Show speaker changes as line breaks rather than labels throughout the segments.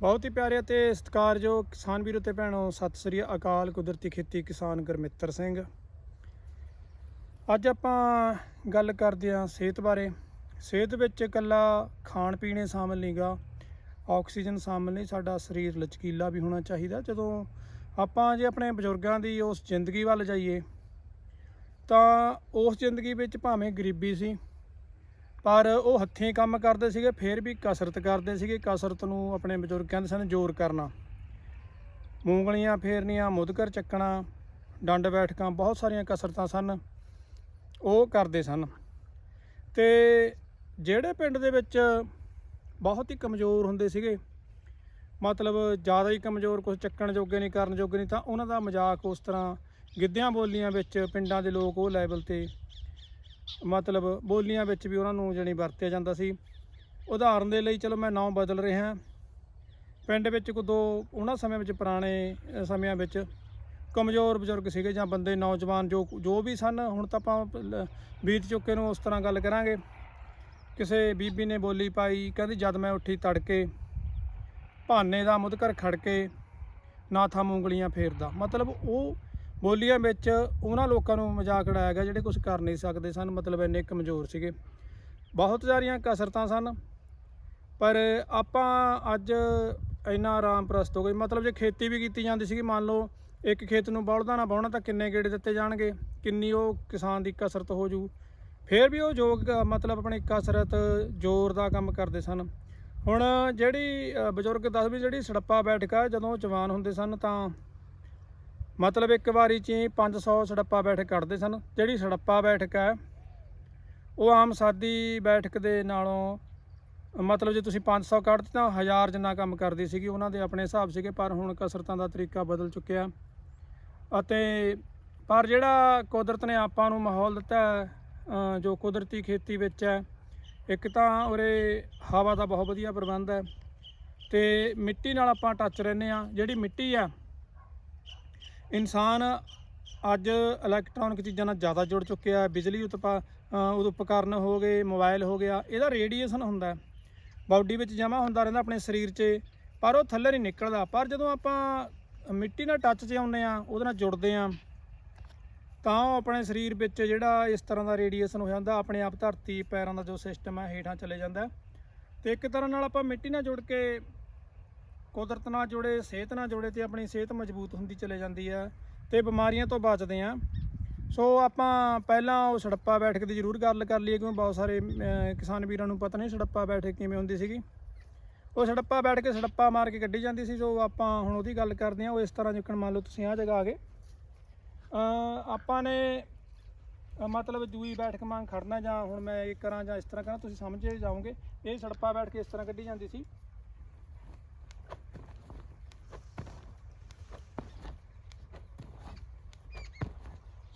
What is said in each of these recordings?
ਬਹੁਤ ਹੀ ਪਿਆਰੇ ਅਤੇ ਸਤਿਕਾਰਯੋਗ ਕਿਸਾਨ ਵੀਰੋ ਤੇ ਭੈਣੋ, ਸਤਿ ਸ੍ਰੀ ਅਕਾਲ ਕੁਦਰਤੀ ਖੇਤੀ ਕਿਸਾਨ ਗੁਰਮਿੱਤਰ ਸਿੰਘ। ਅੱਜ ਆਪਾਂ ਗੱਲ ਕਰਦੇ ਹਾਂ ਸਿਹਤ ਬਾਰੇ। ਸਿਹਤ ਵਿੱਚ ਇਕੱਲਾ ਖਾਣ ਪੀਣੇ ਸ਼ਾਮਲ ਨਹੀਂਗਾ ਆਕਸੀਜਨ ਸ਼ਾਮਲ ਨਹੀਂ, ਸਾਡਾ ਸਰੀਰ ਲਚਕੀਲਾ ਵੀ ਹੋਣਾ ਚਾਹੀਦਾ। ਜਦੋਂ ਆਪਾਂ ਜੇ ਆਪਣੇ ਬਜ਼ੁਰਗਾਂ ਦੀ ਉਸ ਜ਼ਿੰਦਗੀ ਵੱਲ ਜਾਈਏ, ਤਾਂ ਉਸ ਜ਼ਿੰਦਗੀ ਵਿੱਚ ਭਾਵੇਂ ਗਰੀਬੀ ਸੀ ਪਰ ਉਹ ਹੱਥੀਂ ਕੰਮ ਕਰਦੇ ਸੀਗੇ, ਫਿਰ ਵੀ ਕਸਰਤ ਕਰਦੇ ਸੀਗੇ। ਕਸਰਤ ਨੂੰ ਆਪਣੇ ਬਜ਼ੁਰਗ ਕਹਿੰਦੇ ਸਨ ਜ਼ੋਰ ਕਰਨਾ, ਮੂੰਗਲੀਆਂ ਫੇਰਨੀਆਂ ਮੁਦਕਰ ਚੱਕਣਾ, ਡੰਡ ਬੈਠਕਾਂ, ਬਹੁਤ ਸਾਰੀਆਂ ਕਸਰਤਾਂ ਸਨ। ਉਹ ਕਰਦੇ ਸਨ। ਤੇ ਜਿਹੜੇ ਪਿੰਡ ਦੇ ਵਿੱਚ ਬਹੁਤ ਹੀ ਕਮਜ਼ੋਰ ਹੁੰਦੇ ਸੀਗੇ, ਮਤਲਬ ਜ਼ਿਆਦਾ ਹੀ ਕਮਜ਼ੋਰ ਕੁਝ ਚੱਕਣ ਜੋਗੇ ਨਹੀਂ, ਕਰਨ ਜੋਗੇ ਨਹੀਂ, ਤਾਂ ਉਹਨਾਂ ਦਾ ਮਜ਼ਾਕ ਉਸ ਤਰ੍ਹਾਂ ਗਿੱਧਿਆਂ ਬੋਲੀਆਂ ਵਿੱਚ ਪਿੰਡਾਂ ਦੇ ਲੋਕ ਉਹ ਲੈਵਲ ਤੇ ਮਤਲਬ ਬੋਲੀਆਂ ਵਿੱਚ ਵੀ ਉਹਨਾਂ ਨੂੰ ਜਣੀ ਵਰਤਿਆ ਜਾਂਦਾ ਸੀ। ਉਦਾਹਰਨ ਦੇ ਲਈ ਚਲੋ ਮੈਂ ਨਾਮ ਬਦਲ ਰਿਹਾ। ਪਿੰਡ ਵਿੱਚ ਕੋ ਦੋ ਉਹਨਾਂ ਸਮਿਆਂ ਵਿੱਚ ਪੁਰਾਣੇ ਸਮਿਆਂ ਵਿੱਚ ਕਮਜ਼ੋਰ ਬਜ਼ੁਰਗ ਸੀਗੇ ਜਾਂ ਬੰਦੇ ਨੌਜਵਾਨ ਜੋ ਜੋ ਵੀ ਸਨ, ਹੁਣ ਤਾਂ ਆਪਾਂ, ਲ- ਬੀਤ ਚੁੱਕੇ ਨੂੰ ਉਸ ਤਰ੍ਹਾਂ ਗੱਲ ਕਰਾਂਗੇ। ਕਿਸੇ ਬੀਬੀ ਨੇ ਬੋਲੀ ਪਾਈ, ਕਹਿੰਦੀ ਜਦ ਮੈਂ ਉੱਠੀ ਤੜਕੇ, ਭਾਨੇ ਦਾ ਮੁਦਕਰ ਖੜ ਕੇ ਨਾ ਥਾ ਉਂਗਲੀਆਂ ਫੇਰਦਾ। ਮਤਲਬ ਉਹ ਬੋਲੀਆਂ ਵਿੱਚ ਉਹਨਾਂ ਲੋਕਾਂ ਨੂੰ ਮਜ਼ਾਕ ਉਡਾਇਆ ਗਿਆ ਜਿਹੜੇ ਕੁਝ ਕਰ ਨਹੀਂ ਸਕਦੇ ਸਨ, ਮਤਲਬ ਇੰਨੇ ਕਮਜ਼ੋਰ ਸੀਗੇ। ਬਹੁਤ ਸਾਰੀਆਂ ਕਸਰਤਾਂ ਸਨ, ਪਰ ਆਪਾਂ ਅੱਜ ਇੰਨਾ ਆਰਾਮ ਪ੍ਰਸਤ ਹੋ ਗਏ। ਮਤਲਬ ਜੇ ਖੇਤੀ ਵੀ ਕੀਤੀ ਜਾਂਦੀ ਸੀਗੀ, ਮੰਨ ਲਓ ਇੱਕ ਖੇਤ ਨੂੰ ਬਲਦਾਂ ਨਾ ਵਾਹੁਣਾ ਤਾਂ ਕਿੰਨੇ ਗੇੜੇ ਦਿੱਤੇ ਜਾਣਗੇ? ਕਿੰਨੀ ਉਹ ਕਿਸਾਨ ਦੀ ਕਸਰਤ ਹੋ ਜੂ? ਫਿਰ ਵੀ ਉਹ ਯੋਗ ਮਤਲਬ ਆਪਣੀ ਕਸਰਤ ਜ਼ੋਰ ਦਾ ਕੰਮ ਕਰਦੇ ਸਨ। ਹੁਣ ਜਿਹੜੀ ਬਜ਼ੁਰਗ ਦੱਸ ਵੀ ਜਿਹੜੀ ਸੜੱਪਾ ਬੈਠਕਾ ਜਦੋਂ ਉਹ ਜਵਾਨ ਹੁੰਦੇ ਸਨ ਤਾਂ ਮਤਲਬ ਇੱਕ ਵਾਰੀ 'ਚ ਹੀ 500 ਸੜੱਪਾ ਬੈਠਕ ਕੱਢਦੇ ਸਨ। ਜਿਹੜੀ ਸੜੱਪਾ ਬੈਠਕ ਹੈ, ਉਹ ਆਮ ਸਾਦੀ ਬੈਠਕ ਦੇ ਨਾਲੋਂ, ਮਤਲਬ ਜੇ ਤੁਸੀਂ 500 ਕੱਢਦੇ ਤਾਂ 1000 ਜਿੰਨਾ ਕੰਮ ਕਰਦੀ ਸੀਗੀ, ਉਹਨਾਂ ਦੇ ਆਪਣੇ ਹਿਸਾਬ ਸੀਗੇ, ਪਰ ਹੁਣ ਕਸਰਤਾਂ ਦਾ ਤਰੀਕਾ ਬਦਲ ਚੁੱਕਿਆ। ਅਤੇ ਪਰ ਜਿਹੜਾ ਕੁਦਰਤ ਨੇ ਆਪਾਂ ਨੂੰ ਮਾਹੌਲ ਦਿੱਤਾ ਜੋ ਕੁਦਰਤੀ ਖੇਤੀ ਵਿੱਚ ਹੈ, ਇੱਕ ਤਾਂ ਉਰੇ ਹਵਾ ਦਾ ਬਹੁਤ ਵਧੀਆ ਪ੍ਰਬੰਧ ਹੈ। ਤੇ ਮਿੱਟੀ ਨਾਲ ਆਪਾਂ ਟੱਚ ਰਹਿੰਦੇ ਆ ਜਿਹੜੀ ਮਿੱਟੀ ਆ ਇਨਸਾਨ ਅੱਜ ਇਲੈਕਟ੍ਰੋਨਿਕ ਚੀਜ਼ਾਂ ਨਾਲ ਜ਼ਿਆਦਾ ਜੁੜ ਚੁੱਕਿਆ ਬਿਜਲੀ ਉਤਪਾ ਉਦ ਉਪਕਰਨ ਹੋ ਗਏ ਮੋਬਾਈਲ ਹੋ ਗਿਆ, ਇਹਦਾ ਰੇਡੀਏਸ਼ਨ ਹੁੰਦਾ ਹੈ। ਬਾਡੀ ਵਿੱਚ ਜਮ੍ਹਾਂ ਹੁੰਦਾ ਰਹਿੰਦਾ ਆਪਣੇ ਸਰੀਰ 'ਚ, ਪਰ ਉਹ ਥੱਲੇ ਨਹੀਂ ਨਿਕਲਦਾ। ਪਰ ਜਦੋਂ ਆਪਾਂ ਮਿੱਟੀ ਨਾਲ ਟੱਚ 'ਚ ਆਉਂਦੇ ਆ ਉਹਦੇ ਨਾਲ ਜੁੜਦੇ ਆ ਤਾਂ ਉਹ ਆਪਣੇ ਸਰੀਰ ਵਿੱਚ ਜਿਹੜਾ ਇਸ ਤਰ੍ਹਾਂ ਦਾ ਰੇਡੀਏਸ਼ਨ ਹੋ ਜਾਂਦਾ ਆਪਣੇ ਆਪ ਧਰਤੀ ਪੈਰਾਂ ਦਾ ਜੋ ਸਿਸਟਮ ਹੈ, ਹੇਠਾਂ ਚਲੇ ਜਾਂਦਾ ਹੈ। ਤੇ ਇੱਕ ਤਰ੍ਹਾਂ ਨਾਲ ਆਪਾਂ ਮਿੱਟੀ ਨਾਲ ਜੁੜ ਕੇ ਕੁਦਰਤ ਨਾਲ ਜੁੜੇ, ਸਿਹਤ ਨਾਲ ਜੁੜੇ ਤੇ ਆਪਣੀ ਸਿਹਤ ਮਜ਼ਬੂਤ ਹੁੰਦੀ ਚਲੇ ਜਾਂਦੀ ਹੈ ਤੇ ਬਿਮਾਰੀਆਂ ਤੋਂ ਬਚਦੇ ਆ। ਸੋ ਆਪਾਂ ਪਹਿਲਾਂ ਉਹ ਸੜੱਪਾ ਬੈਠਕ ਦੀ ਜ਼ਰੂਰ ਗੱਲ ਕਰ ਲਈਏ ਕਿਉਂਕਿ ਬਹੁਤ ਸਾਰੇ ਕਿਸਾਨ ਵੀਰਾਂ ਨੂੰ ਪਤਾ ਨਹੀਂ ਸੜੱਪਾ ਬੈਠਕ ਕਿਵੇਂ ਹੁੰਦੀ ਸੀਗੀ। ਉਹ ਸੜੱਪਾ ਬੈਠ ਕੇ ਸੜੱਪਾ ਮਾਰ ਕੇ ਕੱਢੀ ਜਾਂਦੀ ਸੀ, ਸੋ ਆਪਾਂ ਹੁਣ ਉਹਦੀ ਗੱਲ ਕਰਦੇ ਹਾਂ। ਉਹ ਇਸ ਤਰ੍ਹਾਂ ਜਿਕਣ ਮੰਨ ਲਓ ਤੁਸੀਂ ਆ ਜਗ੍ਹਾ ਆ ਗਏ। ਆਪਾਂ ਨੇ ਮਤਲਬ ਦੂਈ ਬੈਠਕ ਮੰਗ ਖੜਨਾ ਜਾਂ ਹੁਣ ਮੈਂ ਇਹ ਕਰਾਂ ਜਾਂ ਇਸ ਤਰ੍ਹਾਂ ਕਰਾਂ, ਤੁਸੀਂ ਸਮਝ ਜਾਓਗੇ। ਇਹ ਸੜੱਪਾ ਬੈਠ ਕੇ ਇਸ ਤਰ੍ਹਾਂ ਕੱਢੀ ਜਾਂਦੀ ਸੀ।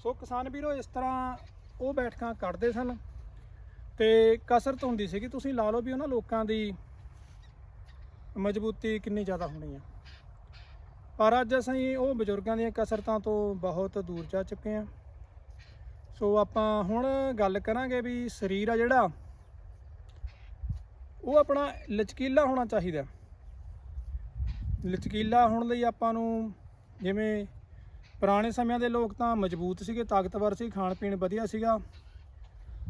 ਸੋ ਕਿਸਾਨ ਵੀਰੋ, ਇਸ ਤਰ੍ਹਾਂ ਉਹ ਬੈਠਕਾਂ ਕੱਢਦੇ ਸਨ ਤੇ ਕਸਰਤ ਹੁੰਦੀ ਸੀਗੀ। ਤੁਸੀਂ ਲਾ ਲਓ ਵੀ ਉਹਨਾਂ ਲੋਕਾਂ ਦੀ ਮਜ਼ਬੂਤੀ ਕਿੰਨੀ ਜ਼ਿਆਦਾ ਹੋਣੀ ਆ। ਪਰ ਅੱਜ ਅਸੀਂ ਉਹ ਬਜ਼ੁਰਗਾਂ ਦੀਆਂ ਕਸਰਤਾਂ ਤੋਂ ਬਹੁਤ ਦੂਰ ਜਾ ਚੁੱਕੇ ਹਾਂ। ਸੋ ਆਪਾਂ ਹੁਣ ਗੱਲ ਕਰਾਂਗੇ ਵੀ ਸਰੀਰ ਆ ਜਿਹੜਾ, ਉਹ ਆਪਣਾ ਲਚਕੀਲਾ ਹੋਣਾ ਚਾਹੀਦਾ। ਲਚਕੀਲਾ ਹੋਣ ਲਈ ਆਪਾਂ ਨੂੰ ਜਿਵੇਂ ਪੁਰਾਣੇ ਸਮਿਆਂ ਦੇ ਲੋਕ ਤਾਂ ਮਜ਼ਬੂਤ ਸੀਗੇ, ਤਾਕਤਵਰ ਸੀ ਖਾਣ ਪੀਣ ਵਧੀਆ ਸੀਗਾ।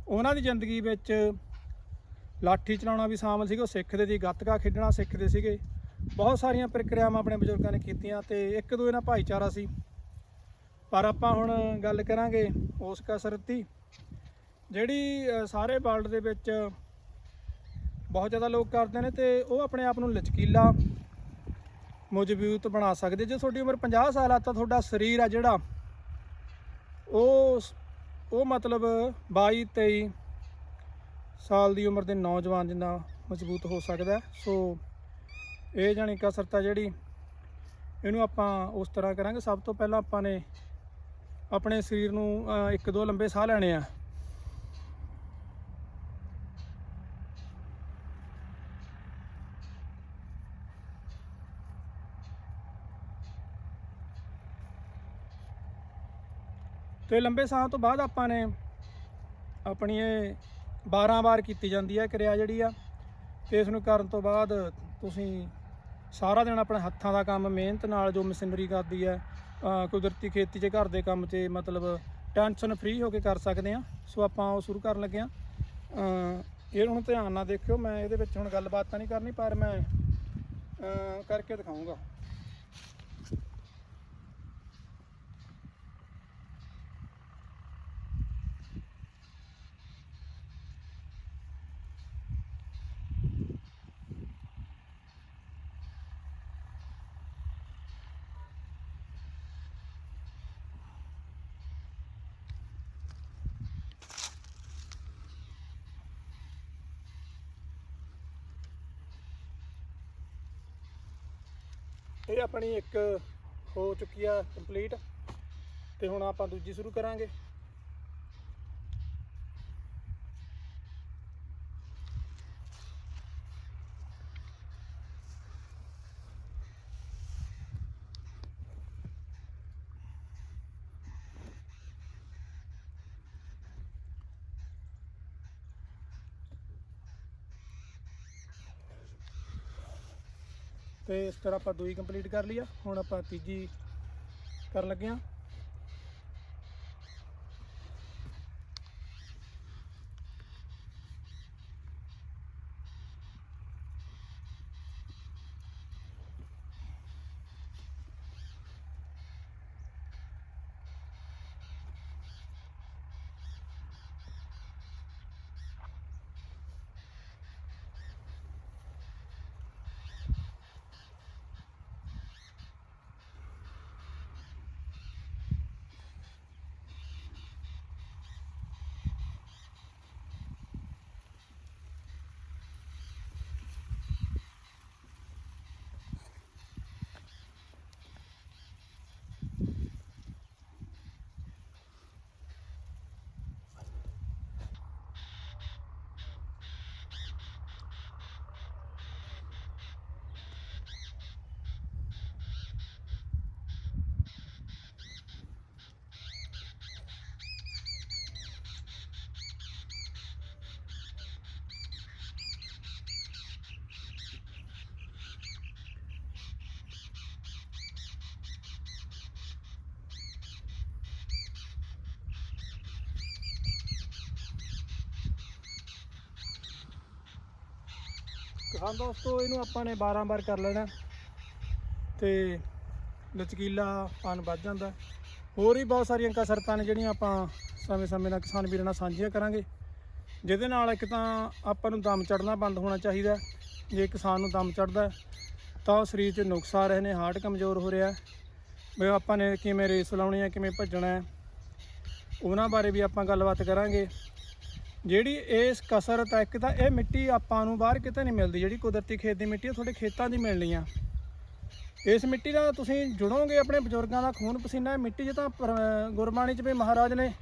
ਉਹਨਾਂ ਦੀ ਜ਼ਿੰਦਗੀ ਵਿੱਚ ਲਾਠੀ ਚਲਾਉਣਾ ਵੀ ਸ਼ਾਮਲ ਸੀਗਾ, ਉਹ ਸਿੱਖਦੇ ਸੀ, ਗੱਤਕਾ ਖੇਡਣਾ ਸਿੱਖਦੇ ਸੀਗੇ। ਬਹੁਤ ਸਾਰੀਆਂ ਪ੍ਰਕਿਰਿਆਵਾਂ ਆਪਣੇ ਬਜ਼ੁਰਗਾਂ ਨੇ ਕੀਤੀਆਂ ਤੇ ਇੱਕ ਦੂਜੇ ਨਾਲ ਭਾਈਚਾਰਾ ਸੀ। ਪਰ ਆਪਾਂ ਹੁਣ ਗੱਲ ਕਰਾਂਗੇ ਉਸ ਕਸਰਤ ਦੀ, ਜਿਹੜੀ ਸਾਰੇ ਵਰਲਡ ਦੇ ਵਿੱਚ ਬਹੁਤ ਜ਼ਿਆਦਾ ਲੋਕ ਕਰਦੇ ਨੇ ਤੇ ਉਹ ਆਪਣੇ ਆਪ ਨੂੰ ਲਚਕੀਲਾ ਮਜ਼ਬੂਤ ਬਣਾ ਸਕਦੇ। ਜੇ ਤੁਹਾਡੀ ਉਮਰ 50 ਸਾਲ ਆ, ਤਾਂ ਤੁਹਾਡਾ ਸਰੀਰ ਆ ਜਿਹੜਾ, ਉਹ ਉਹ ਮਤਲਬ 22 23 ਸਾਲ ਦੀ ਉਮਰ ਦੇ ਨੌਜਵਾਨ ਜਿੰਨਾ ਮਜ਼ਬੂਤ ਹੋ ਸਕਦਾ। ਸੋ ਇਹ ਜਾਣੀ ਕਸਰਤ ਆ ਜਿਹੜੀ, ਇਹਨੂੰ ਆਪਾਂ ਉਸ ਤਰ੍ਹਾਂ ਕਰਾਂਗੇ। ਸਭ ਤੋਂ ਪਹਿਲਾਂ ਆਪਾਂ ਨੇ ਆਪਣੇ ਸਰੀਰ ਨੂੰ ਇੱਕ ਦੋ ਲੰਬੇ ਸਾਹ ਲੈਣੇ ਆ। ਤੇ ਲੰਬੇ ਸਾਹ ਤੋਂ ਬਾਅਦ ਆਪਾਂ ਨੇ ਆਪਣੀ ਇਹ 12 ਵਾਰ ਕੀਤੀ ਜਾਂਦੀ ਹੈ ਕਿਰਿਆ ਜਿਹੜੀ ਆ, ਤੇ ਇਸ ਨੂੰ ਕਰਨ ਤੋਂ ਬਾਅਦ ਤੁਸੀਂ ਸਾਰਾ ਦਿਨ ਆਪਣੇ ਹੱਥਾਂ ਦਾ ਕੰਮ, ਮਿਹਨਤ ਨਾਲ ਜੋ ਮਸ਼ੀਨਰੀ ਕਰਦੀ ਹੈ ਕੁਦਰਤੀ ਖੇਤੀ 'ਚ, ਘਰ ਦੇ ਕੰਮ 'ਚ ਮਤਲਬ ਟੈਨਸ਼ਨ ਫ੍ਰੀ ਹੋ ਕੇ ਕਰ ਸਕਦੇ ਆ ਸੋ ਆਪਾਂ ਉਹ ਸ਼ੁਰੂ ਕਰਨ ਲੱਗੇ ਆ ਇਹ ਹੁਣ ਧਿਆਨ ਨਾਲ ਦੇਖਿਓ, ਮੈਂ ਇਹਦੇ ਵਿੱਚ ਹੁਣ ਗੱਲਬਾਤ ਤਾਂ ਨਹੀਂ ਕਰਨੀ, ਪਰ ਮੈਂ ਕਰਕੇ ਦਿਖਾਊਂਗਾ। ਇਹ ਆਪਣੀ ਇੱਕ ਹੋ ਚੁੱਕੀ ਆ ਕੰਪਲੀਟ ਤੇ ਹੁਣ ਆਪਾਂ ਦੂਜੀ ਸ਼ੁਰੂ ਕਰਾਂਗੇ। ਤੇ ਇਸ ਤਰ੍ਹਾਂ ਆਪਾਂ ਦੂਈ ਕੰਪਲੀਟ ਕਰ ਲਈ ਆ। ਹੁਣ ਆਪਾਂ ਤੀਜੀ ਕਰਨ ਲੱਗੇ ਆ। ਹਾਂ ਦੋਸਤੋ, ਇਹਨੂੰ ਆਪਾਂ ਨੇ 12 ਵਾਰ ਕਰ ਲੈਣਾ। ਤੇ ਲਚਕੀਲਾ ਪਨ ਵੱਧ ਜਾਂਦਾ। ਹੋਰ ਵੀ ਬਹੁਤ ਸਾਰੀਆਂ ਕਸਰਤਾਂ ਨੇ ਜਿਹੜੀਆਂ ਆਪਾਂ ਸਮੇਂ-ਸਮੇਂ ਨਾਲ ਕਿਸਾਨ ਵੀਰਾਂ ਨਾਲ ਸਾਂਝੀਆਂ ਕਰਾਂਗੇ। ਜਿਹਦੇ ਨਾਲ ਇੱਕ ਤਾਂ ਆਪਾਂ ਨੂੰ ਦਮ ਚੜਨਾ ਬੰਦ ਹੋਣਾ ਚਾਹੀਦਾ ਜੇ ਕਿਸਾਨ ਨੂੰ ਦਮ ਚੜਦਾ ਤਾਂ ਉਹ ਸਰੀਰ 'ਚ ਨੁਕਸ ਆ ਰਹੇ ਨੇ, ਹਾਰਟ ਕਮਜ਼ੋਰ ਹੋ ਰਿਹਾ ਵੀ ਆਪਾਂ ਨੇ ਕਿਵੇਂ ਰੇਸ ਲਾਉਣੀ ਹੈ, ਕਿਵੇਂ ਭੱਜਣਾ ਹੈ, ਉਹਨਾਂ ਬਾਰੇ ਵੀ ਆਪਾਂ ਗੱਲਬਾਤ ਕਰਾਂਗੇ। ਜਿਹੜੀ ਇਸ ਕਸਰਤ ਹੈ, ਇੱਕ ਤਾਂ ਇਹ ਮਿੱਟੀ ਆਪਾਂ ਨੂੰ ਬਾਹਰ ਕਿਤੇ ਨਹੀਂ ਮਿਲਦੀ, ਜਿਹੜੀ ਕੁਦਰਤੀ ਖੇਤ ਦੀ ਮਿੱਟੀ ਉਹ ਤੁਹਾਡੇ ਖੇਤਾਂ ਦੀ ਮਿਲਣੀ ਆ। ਇਸ ਮਿੱਟੀ ਨਾਲ ਤੁਸੀਂ ਜੁੜੋਗੇ ਆਪਣੇ ਬਜ਼ੁਰਗਾਂ ਦਾ ਖੂਨ ਪਸੀਨਾ, ਇਹ ਮਿੱਟੀ 'ਚ ਤਾਂ ਪਰ- ਗੁਰਬਾਣੀ 'ਚ ਵੀ ਮਹਾਰਾਜ ਨੇ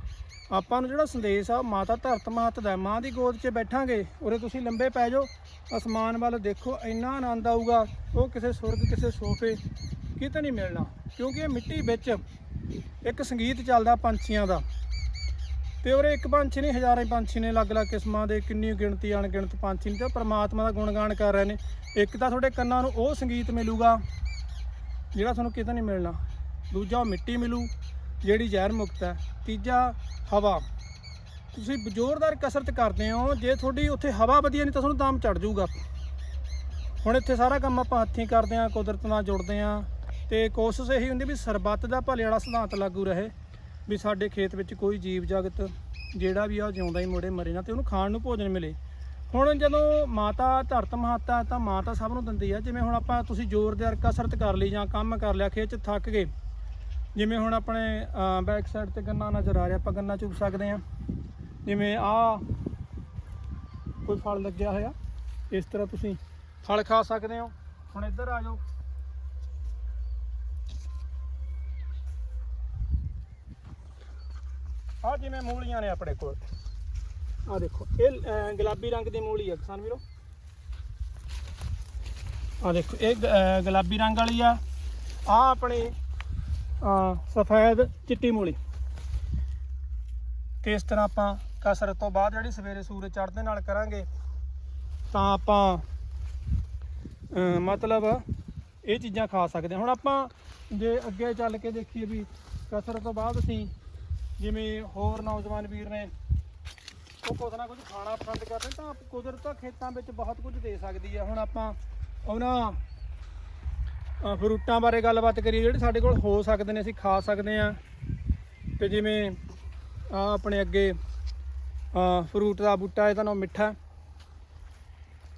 ਆਪਾਂ ਨੂੰ ਜਿਹੜਾ ਸੰਦੇਸ਼ ਆ ਉਹ ਮਾਤਾ ਧਰਤ ਮਾਤ ਦਾ, ਮਾਂ ਦੀ ਗੋਦ 'ਚ ਬੈਠਾਂਗੇ, ਉਰੇ ਤੁਸੀਂ ਲੰਬੇ ਪੈ ਜਾਓ, ਅਸਮਾਨ ਵੱਲ ਦੇਖੋ, ਇੰਨਾ ਆਨੰਦ ਆਊਗਾ, ਉਹ ਕਿਸੇ ਸੁਰਗ, ਕਿਸੇ ਸੋਫੇ ਕਿਤੇ ਨਹੀਂ ਮਿਲਣਾ, ਕਿਉਂਕਿ ਇਹ ਮਿੱਟੀ ਵਿੱਚ ਇੱਕ ਸੰਗੀਤ ਚੱਲਦਾ ਪੰਛੀਆਂ ਦਾ। ਤੇ ਉਰੇ ਇੱਕ ਪੰਛੀ ਨਹੀਂ, ਹਜ਼ਾਰਾਂ ਪੰਛੀ ਨੇ ਅਲੱਗ-ਅਲੱਗ ਕਿਸਮਾਂ ਦੇ ਕਿੰਨੀ ਗਿਣਤੀ, ਅਣਗਿਣਤ ਪੰਛੀ ਨੇ ਤੇ ਉਹ ਪ੍ਰਮਾਤਮਾ ਦਾ ਗੁਣਗਾਨ ਕਰ ਰਹੇ ਨੇ। ਇੱਕ ਤਾਂ ਤੁਹਾਡੇ ਕੰਨਾਂ ਨੂੰ ਉਹ ਸੰਗੀਤ ਮਿਲੂਗਾ ਜਿਹੜਾ ਤੁਹਾਨੂੰ ਕਿਤੇ ਨਹੀਂ ਮਿਲਣਾ। ਦੂਜਾ ਉਹ ਮਿੱਟੀ ਮਿਲੂ, ਜਿਹੜੀ ਜ਼ਹਿਰ ਮੁਕਤ ਹੈ। ਤੀਜਾ, ਹਵਾ। ਤੁਸੀਂ ਜ਼ੋਰਦਾਰ ਕਸਰਤ ਕਰਦੇ ਹੋ, ਜੇ ਤੁਹਾਡੀ ਉੱਥੇ ਹਵਾ ਵਧੀਆ ਨਹੀਂ ਤਾਂ ਤੁਹਾਨੂੰ ਦਮ ਚੜ ਜਾਊਗਾ। ਹੁਣ ਇੱਥੇ ਸਾਰਾ ਕੰਮ ਆਪਾਂ ਹੱਥੀਂ ਕਰਦੇ ਆ ਕੁਦਰਤ ਨਾਲ ਜੁੜਦੇ ਆ ਤੇ ਕੋਸ਼ਿਸ਼ ਇਹੀ ਹੁੰਦੀ ਵੀ ਸਰਬੱਤ ਦਾ ਭਲੇ ਵਾਲਾ ਸਿਧਾਂਤ ਲਾਗੂ ਰਹੇ। ਵੀ ਸਾਡੇ ਖੇਤ ਵਿੱਚ ਕੋਈ ਜੀਵ ਜਗਤ ਜਿਹੜਾ ਵੀ ਆ, ਉਹ ਜਿਉਂਦਾ ਹੀ ਮੋੜੇ ਮਰੇ ਨਾ ਤੇ ਉਹਨੂੰ ਖਾਣ ਨੂੰ ਭੋਜਨ ਮਿਲੇ। ਹੁਣ ਜਦੋਂ ਮਾਤਾ ਧਰਤ ਮਾਤਾ ਹੈ ਤਾਂ ਮਾਤਾ ਸਭ ਨੂੰ ਦਿੰਦੀ ਆ, ਜਿਵੇਂ ਹੁਣ ਆਪਾਂ ਤੁਸੀਂ ਜ਼ੋਰਦਾਰ ਕਸਰਤ ਕਰ ਲਈ ਜਾਂ ਕੰਮ ਕਰ ਲਿਆ, ਖੇਤ 'ਚ ਥੱਕ ਗਏ। ਜਿਵੇਂ ਹੁਣ ਆਪਣੇ ਬੈਕ ਸਾਈਡ ਤੇ ਗੰਨਾ ਨਜ਼ਰ ਆ ਰਿਹਾ, ਆਪਾਂ ਗੰਨਾ ਚੁਗ ਸਕਦੇ ਆ। ਜਿਵੇਂ ਆ ਕੋਈ ਫਲ ਲੱਗਿਆ ਹੋਇਆ, ਇਸ ਤਰ੍ਹਾਂ ਤੁਸੀਂ ਫਲ ਖਾ ਸਕਦੇ ਹੋ। ਹੁਣ ਇੱਧਰ ਆ ਜਾਓ। ਆ ਜਿਵੇਂ ਮੂਲੀਆਂ ਨੇ ਆਪਣੇ ਕੋਲ। ਆ ਦੇਖੋ ਇਹ ਅਹ, ਗੁਲਾਬੀ ਰੰਗ ਦੀ ਮੂਲੀ ਆ ਕਿਸਾਨ ਵੀਰੋ। ਆ ਦੇਖੋ ਇਹ ਗ- ਅਹ, ਗੁਲਾਬੀ ਰੰਗ ਵਾਲੀ ਆ। ਆ ਆਪਣੀ ਅਹ, ਸਫੈਦ ਚਿੱਟੀ ਮੂਲੀ। ਤੇ ਇਸ ਤਰ੍ਹਾਂ ਆਪਾਂ ਕਸਰਤ ਤੋਂ ਬਾਅਦ ਜਿਹੜੀ ਸਵੇਰੇ ਸੂਰਜ ਚੜ੍ਹਦੇ ਨਾਲ ਕਰਾਂਗੇ ਤਾਂ ਆਪਾਂ ਅਹ, ਮਤਲਬ ਇਹ ਚੀਜ਼ਾਂ ਖਾ ਸਕਦੇ ਹਾਂ। ਹੁਣ ਆਪਾਂ ਜੇ ਅੱਗੇ ਚੱਲ ਕੇ ਦੇਖੀਏ ਵੀ ਕਸਰਤ ਤੋਂ ਬਾਅਦ ਅਸੀਂ ਜਿਵੇਂ ਹੋਰ ਨੌਜਵਾਨ ਵੀਰ ਨੇ ਉਹ ਕੁਝ ਨਾ ਕੁਝ ਖਾਣਾ ਪਸੰਦ ਕਰਦੇ ਤਾਂ ਕੁਦਰਤ ਤਾਂ ਖੇਤਾਂ ਵਿੱਚ ਬਹੁਤ ਕੁਝ ਦੇ ਸਕਦੀ ਹੈ ਹੁਣ ਆਪਾਂ ਉਹਨਾਂ ਫਰੂਟਾਂ ਬਾਰੇ ਗੱਲਬਾਤ ਕਰੀਏ, ਜਿਹੜੇ ਸਾਡੇ ਕੋਲ ਹੋ ਸਕਦੇ ਨੇ, ਅਸੀਂ ਖਾ ਸਕਦੇ ਆ ਤੇ ਜਿਵੇਂ ਆ ਆਪਣੇ ਅੱਗੇ ਫਰੂਟ ਦਾ ਬੂਟਾ ਇਹਦਾ ਨਾਮ ਮਿੱਠਾ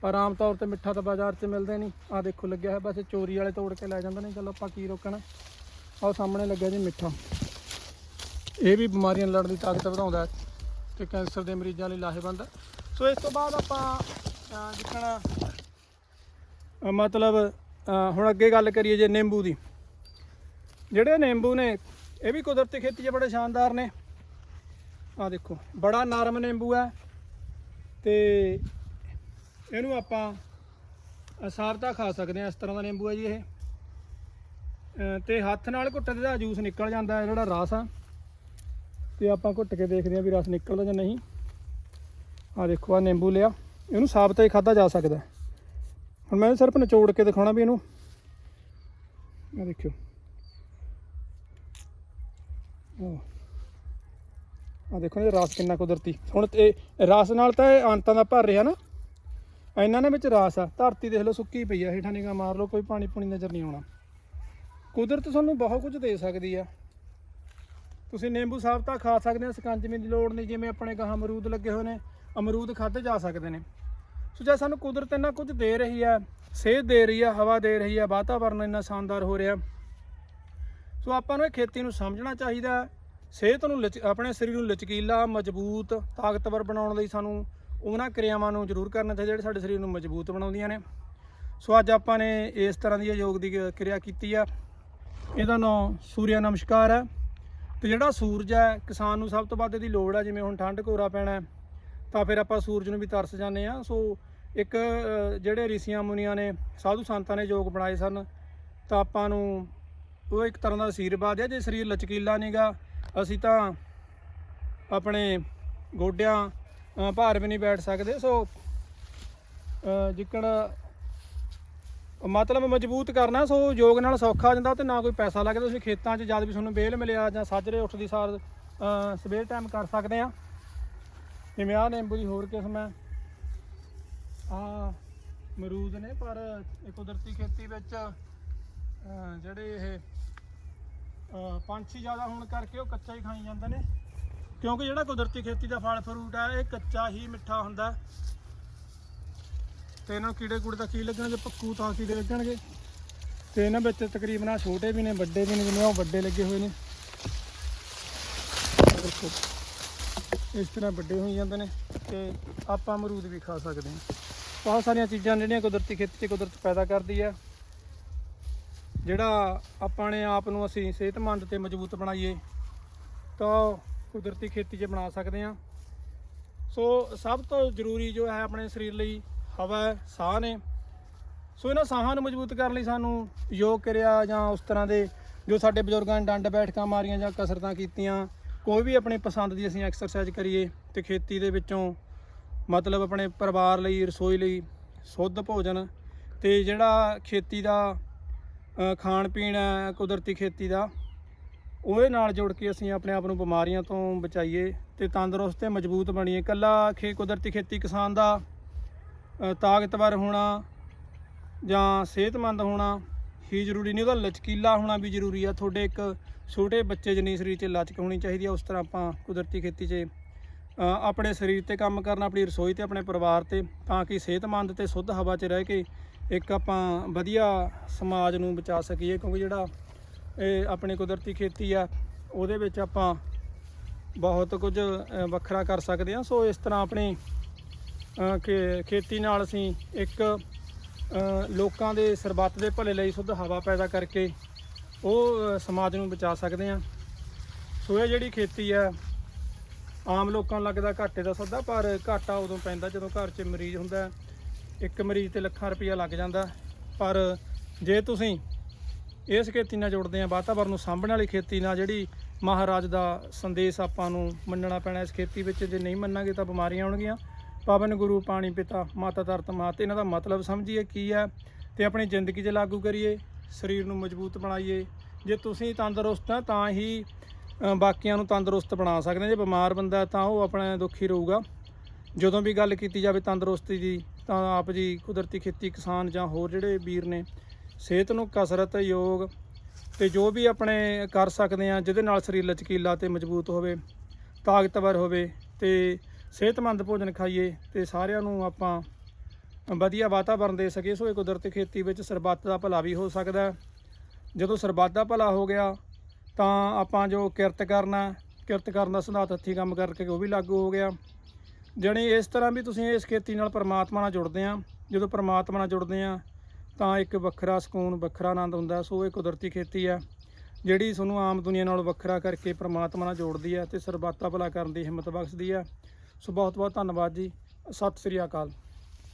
ਪਰ ਆਮ ਤੌਰ ਤੇ ਮਿੱਠਾ ਤਾਂ ਬਾਜ਼ਾਰ 'ਚ ਮਿਲਦੇ ਨਹੀਂ। ਆ ਦੇਖੋ, ਲੱਗਿਆ ਹੈ ਬਸ ਚੋਰੀ ਵਾਲੇ ਤੋੜ ਕੇ ਲੈ ਜਾਂਦੇ ਨੇ। ਚਲੋ ਆਪਾਂ ਕੀ ਰੋਕਣਾ? ਆਹ ਸਾਹਮਣੇ ਲੱਗਿਆ ਜੀ ਮਿੱਠਾ। ਇਹ ਵੀ ਬਿਮਾਰੀਆਂ ਲੜਨ ਦੀ ਤਾਕਤ ਵਧਾਉਂਦਾ ਹੈ ਤੇ ਕੈਂਸਰ ਦੇ ਮਰੀਜ਼ਾਂ ਲਈ ਲਾਹੇਵੰਦ ਹੈ। ਸੋ ਇਸ ਤੋਂ ਬਾਅਦ ਆਪਾਂ ਅਹ, ਜਿੱਕਣਾ ਮਤਲਬ ਹੁਣ ਅੱਗੇ ਗੱਲ ਕਰੀਏ ਜੇ ਨਿੰਬੂ ਦੀ। ਜਿਹੜੇ ਨਿੰਬੂ ਨੇ ਇਹ ਵੀ ਕੁਦਰਤੀ ਖੇਤੀ 'ਚ ਬੜੇ ਸ਼ਾਨਦਾਰ ਨੇ। ਆ ਦੇਖੋ ਬੜਾ ਨਰਮ ਨਿੰਬੂ ਹੈ ਤੇ ਇਹਨੂੰ ਆਪਾਂ ਅ, ਸਾਬਤਾ ਖਾ ਸਕਦੇ ਹਾਂ ਇਸ ਤਰ੍ਹਾਂ ਦਾ ਨਿੰਬੂ ਹੈ ਜੀ ਇਹ। ਅ, ਤੇ ਹੱਥ ਨਾਲ ਘੁੱਟਣ ਦਾ ਜੂਸ ਨਿਕਲ ਜਾਂਦਾ ਜਿਹੜਾ ਰਸ ਆ। ਤੇ ਆਪਾਂ ਘੁੱਟ ਕੇ ਦੇਖਦੇ ਹਾਂ ਵੀ ਰਸ ਨਿਕਲਦਾ ਜਾਂ ਨਹੀਂ। ਆ ਦੇਖੋ ਆ ਨਿੰਬੂ ਲਿਆ। ਇਹਨੂੰ ਸਾਬਤਾ ਹੀ ਖਾਦਾ ਜਾ ਸਕਦਾ। ਹੁਣ ਮੈਂ ਸਿਰਫ ਨਿਚੋੜ ਕੇ ਦਿਖਾਉਣਾ ਵੀ ਇਹਨੂੰ। ਆ ਦੇਖਿਓ। ਆ ਦੇਖੋ ਇਹ ਰਸ ਕਿੰਨਾ ਕੁਦਰਤੀ। ਹੁਣ ਇਹ ਰਸ ਨਾਲ ਤਾਂ ਇਹ ਅੰਤਾਂ ਦਾ ਭਰ ਰਿਹਾ ਨਾ। ਇਹਨਾਂ ਨੇ ਵਿੱਚ ਰਸ ਆ। ਧਰਤੀ ਦੇਖ ਲਓ, ਸੁੱਕੀ ਪਈ ਆ। ਹੇਠਾਂ ਨਿਗਾ ਮਾਰ ਲਓ, ਕੋਈ ਪਾਣੀ ਪੂਣੀ ਨਜ਼ਰ ਨਹੀਂ ਆਉਣਾ। ਕੁਦਰਤ ਤੁਹਾਨੂੰ ਬਹੁਤ ਕੁਝ ਦੇ ਸਕਦੀ ਆ। ਤੁਸੀਂ ਨਿੰਬੂ ਸਾਬਤਾ ਖਾ ਸਕਦੇ ਹੋ ਸਕੰਜਮੀ ਦੀ ਲੋੜ ਨਹੀਂ, ਜਿਵੇਂ ਆਪਣੇ ਗਾਹਾਂ ਅਮਰੂਦ ਲੱਗੇ ਹੋਏ ਨੇ, ਅਮਰੂਦ ਖਾਦੇ ਜਾ ਸਕਦੇ ਨੇ। ਸੋ ਜੇ ਸਾਨੂੰ ਕੁਦਰਤ ਇੰਨਾ ਕੁਝ ਦੇ ਰਹੀ ਹੈ, ਸੇਧ ਦੇ ਰਹੀ ਹੈ, ਹਵਾ ਦੇ ਰਹੀ ਹੈ, ਵਾਤਾਵਰਨ ਇੰਨਾ ਸ਼ਾਨਦਾਰ ਹੋ ਰਿਹਾ, ਸੋ ਆਪਾਂ ਨੂੰ ਇਹ ਖੇਤੀ ਨੂੰ ਸਮਝਣਾ ਚਾਹੀਦਾ ਸਿਹਤ ਨੂੰ ਲਚ, ਆਪਣੇ ਸਰੀਰ ਨੂੰ ਲਚਕੀਲਾ, ਮਜ਼ਬੂਤ, ਤਾਕਤਵਰ ਬਣਾਉਣ ਲਈ ਸਾਨੂੰ ਉਹਨਾਂ ਕਿਰਿਆਵਾਂ ਨੂੰ ਜ਼ਰੂਰ ਕਰਨਾ ਚਾਹੀਦਾ ਜਿਹੜੇ ਸਾਡੇ ਸਰੀਰ ਨੂੰ ਮਜ਼ਬੂਤ ਬਣਾਉਂਦੀਆਂ ਨੇ। ਸੋ ਅੱਜ ਆਪਾਂ ਨੇ ਇਸ ਤਰ੍ਹਾਂ ਦੀ ਯੋਗ ਦੀ ਕਿਰਿਆ ਕੀਤੀ ਆ। ਇਹਦਾ ਨਾਮ ਸੂਰਿਆ ਨਮਸਕਾਰ ਹੈ। ਤੇ ਜਿਹੜਾ ਸੂਰਜ ਹੈ ਕਿਸਾਨ ਨੂੰ ਸਭ ਤੋਂ ਵੱਧ ਇਹਦੀ ਲੋੜ ਹੈ ਜਿਵੇਂ ਹੁਣ ਠੰਡ ਘੋਰਾ ਪੈਣਾ ਤਾਂ ਫਿਰ ਆਪਾਂ ਸੂਰਜ ਨੂੰ ਵੀ ਤਰਸ ਜਾਂਦੇ ਆ ਸੋ ਇੱਕ ਜਿਹੜੇ ਰਿਸ਼ੀਆਂ ਮੁਨੀਆਂ ਨੇ ਸਾਧੂ ਸੰਤਾਂ ਨੇ ਯੋਗ ਬਣਾਏ ਸਨ ਤਾਂ ਆਪਾਂ ਨੂੰ ਉਹ ਇੱਕ ਤਰ੍ਹਾਂ ਦਾ ਆਸ਼ੀਰਵਾਦ ਹੈ ਜੇ ਸਰੀਰ ਲਚਕੀਲਾ ਨਹੀਂਗਾ ਅਸੀਂ ਤਾਂ ਆਪਣੇ ਗੋਡਿਆਂ ਭਾਰ ਵੀ ਨਹੀਂ ਬੈਠ ਸਕਦੇ। ਸੋ ਅ, ਜਿੱਕਣ ਮਤਲਬ ਮਜ਼ਬੂਤ ਕਰਨਾ, ਸੋ ਯੋਗ ਨਾਲ ਸੌਖਾ ਹੋ ਜਾਂਦਾ ਤੇ ਨਾ ਕੋਈ ਪੈਸਾ ਲੱਗਦਾ ਤੁਸੀਂ ਖੇਤਾਂ 'ਚ ਜਦ ਵੀ ਤੁਹਾਨੂੰ ਵੇਲ ਮਿਲਿਆ ਜਾਂ ਸਾਜਰੇ ਉੱਠਦੀ ਸਾਰ ਸਵੇਰ ਟਾਈਮ ਕਰ ਸਕਦੇ ਆ। ਜਿਵੇਂ ਆਹ ਨਿੰਬੂ ਦੀ ਹੋਰ ਕਿਸਮ ਹੈ। ਆ ਮਰੂਦ ਨੇ, ਪਰ ਇਹ ਕੁਦਰਤੀ ਖੇਤੀ ਵਿੱਚ ਜਿਹੜੇ ਇਹ ਪੰਛੀ ਜ਼ਿਆਦਾ ਹੋਣ ਕਰਕੇ ਉਹ ਕੱਚਾ ਹੀ ਖਾਈ ਜਾਂਦੇ ਨੇ। ਕਿਉਂਕਿ ਜਿਹੜਾ ਕੁਦਰਤੀ ਖੇਤੀ ਦਾ ਫਲ ਫਰੂਟ ਹੈ, ਇਹ ਕੱਚਾ ਹੀ ਮਿੱਠਾ ਹੁੰਦਾ। ਤੇ ਇਹਨਾਂ ਨੂੰ ਕੀੜੇ ਕੂੜੇ ਦਾ ਕੀ ਲੱਗਣਗੇ? ਪੱਕੂ ਤਾਂ ਕੀੜੇ ਲੱਗਣਗੇ। ਤੇ ਇਹਨਾਂ ਵਿੱਚ ਤਕਰੀਬਨ ਆਹ ਛੋਟੇ ਵੀ ਨੇ, ਵੱਡੇ ਵੀ ਨੇ ਜਿਵੇਂ ਉਹ ਵੱਡੇ ਲੱਗੇ ਹੋਏ ਨੇ। ਇਸ ਤਰ੍ਹਾਂ ਵੱਡੇ ਹੋਈ ਜਾਂਦੇ ਨੇ ਤੇ ਆਪਾਂ ਅਮਰੂਦ ਵੀ ਖਾ ਸਕਦੇ ਹਾਂ। ਬਹੁਤ ਸਾਰੀਆਂ ਚੀਜ਼ਾਂ ਜਿਹੜੀਆਂ ਕੁਦਰਤੀ ਖੇਤੀ 'ਚ ਕੁਦਰਤ ਪੈਦਾ ਕਰਦੀ ਹੈ ਜਿਹੜਾ ਆਪਣੇ ਆਪ ਨੂੰ ਅਸੀਂ ਸਿਹਤਮੰਦ ਤੇ ਮਜ਼ਬੂਤ ਬਣਾਈਏ, ਤਾਂ ਕੁਦਰਤੀ ਖੇਤੀ 'ਚ ਬਣਾ ਸਕਦੇ ਹਾਂ। ਸੋ ਸਭ ਤੋਂ ਜ਼ਰੂਰੀ ਜੋ ਹੈ ਆਪਣੇ ਸਰੀਰ ਲਈ ਹਵਾ ਹੈ, ਸਾਹ ਨੇ। ਸੋ ਇਹਨਾਂ ਸਾਹਾਂ ਨੂੰ ਮਜ਼ਬੂਤ ਕਰਨ ਲਈ ਸਾਨੂੰ ਯੋਗ ਕਿਰਿਆ ਜਾਂ ਉਸ ਤਰ੍ਹਾਂ ਦੇ ਜੋ ਸਾਡੇ ਬਜ਼ੁਰਗਾਂ ਨੇ ਡੰਡ ਬੈਠਕਾਂ ਮਾਰੀਆਂ ਜਾਂ ਕਸਰਤਾਂ ਕੀਤੀਆਂ, ਕੋਈ ਵੀ ਆਪਣੀ ਪਸੰਦ ਦੀ ਅਸੀਂ ਐਕਸਰਸਾਈਜ਼ ਕਰੀਏ ਤੇ ਖੇਤੀ ਦੇ ਵਿੱਚੋਂ ਮਤਲਬ ਆਪਣੇ ਪਰਿਵਾਰ ਲਈ, ਰਸੋਈ ਲਈ ਸ਼ੁੱਧ ਭੋਜਨ ਤੇ ਜਿਹੜਾ ਖੇਤੀ ਦਾ ਖਾਣ ਪੀਣ ਹੈ, ਕੁਦਰਤੀ ਖੇਤੀ ਦਾ, ਉਹਦੇ ਨਾਲ ਜੋੜ ਕੇ ਅਸੀਂ ਆਪਣੇ ਆਪ ਨੂੰ ਬਿਮਾਰੀਆਂ ਤੋਂ ਬਚਾਈਏ ਤੇ ਤੰਦਰੁਸਤ ਤੇ ਮਜ਼ਬੂਤ ਬਣੀਏ। ਇਕੱਲਾ ਖੇ ਕੁਦਰਤੀ ਖੇਤੀ ਕਿਸਾਨ ਦਾ ਤਾਕਤਵਰ ਹੋਣਾ ਜਾਂ ਸਿਹਤਮੰਦ ਹੋਣਾ ਹੀ ਜ਼ਰੂਰੀ ਨਹੀਂ, ਉਹਦਾ ਲਚਕੀਲਾ ਹੋਣਾ ਵੀ ਜ਼ਰੂਰੀ ਆ। ਤੁਹਾਡੇ ਇੱਕ ਛੋਟੇ ਬੱਚੇ ਜਿੰਨੀ ਸਰੀਰ 'ਚ ਲਚਕ ਹੋਣੀ ਚਾਹੀਦੀ ਆ, ਉਸ ਤਰ੍ਹਾਂ ਆਪਾਂ ਕੁਦਰਤੀ ਖੇਤੀ 'ਚ ਆਪਣੇ ਸਰੀਰ ਤੇ ਕੰਮ ਕਰਨਾ, ਆਪਣੀ ਰਸੋਈ ਤੇ, ਆਪਣੇ ਪਰਿਵਾਰ ਤੇ, ਤਾਂ ਕਿ ਸਿਹਤਮੰਦ ਤੇ ਸ਼ੁੱਧ ਹਵਾ 'ਚ ਰਹਿ ਕੇ ਇੱਕ ਆਪਾਂ ਵਧੀਆ ਸਮਾਜ ਨੂੰ ਬਚਾ ਸਕੀਏ, ਕਿਉਂਕਿ ਜਿਹੜਾ ਇਹ ਆਪਣੀ ਕੁਦਰਤੀ ਖੇਤੀ ਆ, ਉਹਦੇ ਵਿੱਚ ਆਪਾਂ ਬਹੁਤ ਕੁਝ ਵੱਖਰਾ ਕਰ ਸਕਦੇ ਹਾਂ ਸੋ ਇਸ ਤਰ੍ਹਾਂ ਆਪਣੀ ਖੇਤੀ ਨਾਲ ਅਸੀਂ ਇੱਕ ਲੋਕਾਂ ਦੇ ਸਰਬੱਤ ਦੇ ਭਲੇ ਲਈ ਸ਼ੁੱਧ ਹਵਾ ਪੈਦਾ ਕਰਕੇ ਉਹ ਸਮਾਜ ਨੂੰ ਬਚਾ ਸਕਦੇ ਹਾਂ। ਸੋ ਇਹ ਜਿਹੜੀ ਖੇਤੀ ਆ ਆਮ ਲੋਕਾਂ ਨੂੰ ਲੱਗਦਾ ਘਾਟੇ ਦਾ ਸੌਦਾ, ਪਰ ਘਾਟਾ ਉਦੋਂ ਪੈਂਦਾ ਜਦੋਂ ਘਰ 'ਚ ਮਰੀਜ਼ ਹੁੰਦਾ ਇੱਕ ਮਰੀਜ਼ ਤੇ ਲੱਖਾਂ ਰੁਪਈਆ ਲੱਗ ਜਾਂਦਾ ਪਰ ਜੇ ਤੁਸੀਂ ਇਸ ਖੇਤੀ ਨਾਲ ਜੁੜਦੇ ਆ ਵਾਤਾਵਰਨ ਨੂੰ ਸਾਂਭਣ ਵਾਲੀ ਖੇਤੀ ਨਾਲ ਜਿਹੜੀ ਮਹਾਰਾਜ ਦਾ ਸੰਦੇਸ਼ ਆਪਾਂ ਨੂੰ ਮੰਨਣਾ ਪੈਣਾ, ਇਸ ਖੇਤੀ ਵਿੱਚ ਜੇ ਨਹੀਂ ਮੰਨਾਂਗੇ ਤਾਂ ਬਿਮਾਰੀਆਂ ਆਉਣਗੀਆਂ। ਪਾਵਨ ਗੁਰੂ, ਪਾਣੀ ਪਿਤਾ, ਮਾਤਾ ਧਰਤ ਮਾਤ ਇਹਨਾਂ ਦਾ ਮਤਲਬ ਸਮਝੀਏ ਕੀ ਹੈ ਤੇ ਆਪਣੀ ਜ਼ਿੰਦਗੀ 'ਚ ਲਾਗੂ ਕਰੀਏ, ਸਰੀਰ ਨੂੰ ਮਜ਼ਬੂਤ ਬਣਾਈਏ। ਜੇ ਤੁਸੀਂ ਤੰਦਰੁਸਤ ਆ ਤਾਂ ਹੀ ਬਾਕੀਆਂ ਨੂੰ ਤੰਦਰੁਸਤ ਬਣਾ ਸਕਦੇ ਜੇ ਬਿਮਾਰ ਬੰਦਾ ਤਾਂ ਉਹ ਆਪਣਾ ਦੁਖੀ ਰਹੂਗਾ। ਜਦੋਂ ਵੀ ਗੱਲ ਕੀਤੀ ਜਾਵੇ ਤੰਦਰੁਸਤੀ ਦੀ, ਤਾਂ ਆਪ ਜੀ ਕੁਦਰਤੀ ਖੇਤੀ ਕਿਸਾਨ ਜਾਂ ਹੋਰ ਜਿਹੜੇ ਵੀਰ ਨੇ, ਸਿਹਤ ਨੂੰ ਕਸਰਤ ਯੋਗ ਤੇ ਜੋ ਵੀ ਆਪਣੇ ਕਰ ਸਕਦੇ ਆ, ਜਿਹਦੇ ਨਾਲ ਸਰੀਰ ਲਚਕੀਲਾ ਤੇ ਮਜ਼ਬੂਤ ਹੋਵੇ, ਤਾਕਤਵਰ ਹੋਵੇ ਤੇ ਸਿਹਤਮੰਦ ਭੋਜਨ ਖਾਈਏ ਤੇ ਸਾਰਿਆਂ ਨੂੰ ਆਪਾਂ ਵਧੀਆ ਵਾਤਾਵਰਣ ਦੇ ਸਕੀਏ, ਸੋ ਇਹ ਕੁਦਰਤੀ ਖੇਤੀ ਵਿੱਚ ਸਰਬੱਤ ਦਾ ਭਲਾ ਵੀ ਹੋ ਸਕਦਾ ਜਦੋਂ ਸਰਬੱਤ ਦਾ ਭਲਾ ਹੋ ਗਿਆ, ਤਾਂ ਆਪਾਂ ਜੋ ਕਿਰਤ ਕਰਨਾ, ਕਿਰਤ ਕਰਨ ਦਾ ਸਿਧਾਂਤ ਹੱਥੀਂ ਕੰਮ ਕਰਕੇ ਉਹ ਵੀ ਲਾਗੂ ਹੋ ਗਿਆ। ਜਣੀ ਇਸ ਤਰ੍ਹਾਂ ਵੀ ਤੁਸੀਂ ਇਸ ਖੇਤੀ ਨਾਲ ਪਰਮਾਤਮਾ ਨਾਲ ਜੁੜਦੇ ਆ ਜਦੋਂ ਪਰਮਾਤਮਾ ਨਾਲ ਜੁੜਦੇ ਆ ਤਾਂ ਇੱਕ ਵੱਖਰਾ ਸਕੂਨ, ਵੱਖਰਾ ਆਨੰਦ ਹੁੰਦਾ ਸੋ ਇਹ ਕੁਦਰਤੀ ਖੇਤੀ ਆ ਜਿਹੜੀ ਤੁਹਾਨੂੰ ਆਮ ਦੁਨੀਆ ਨਾਲ ਵੱਖਰਾ ਕਰਕੇ ਪਰਮਾਤਮਾ ਨਾਲ ਜੋੜਦੀ ਆ ਤੇ ਸਰਬੱਤ ਦਾ ਭਲਾ ਕਰਨ ਦੀ ਹਿੰਮਤ ਬਖਸ਼ਦੀ ਆ ਸੋ ਬਹੁਤ ਬਹੁਤ ਧੰਨਵਾਦ ਜੀ। ਸਤਿ ਸ੍ਰੀ ਅਕਾਲ।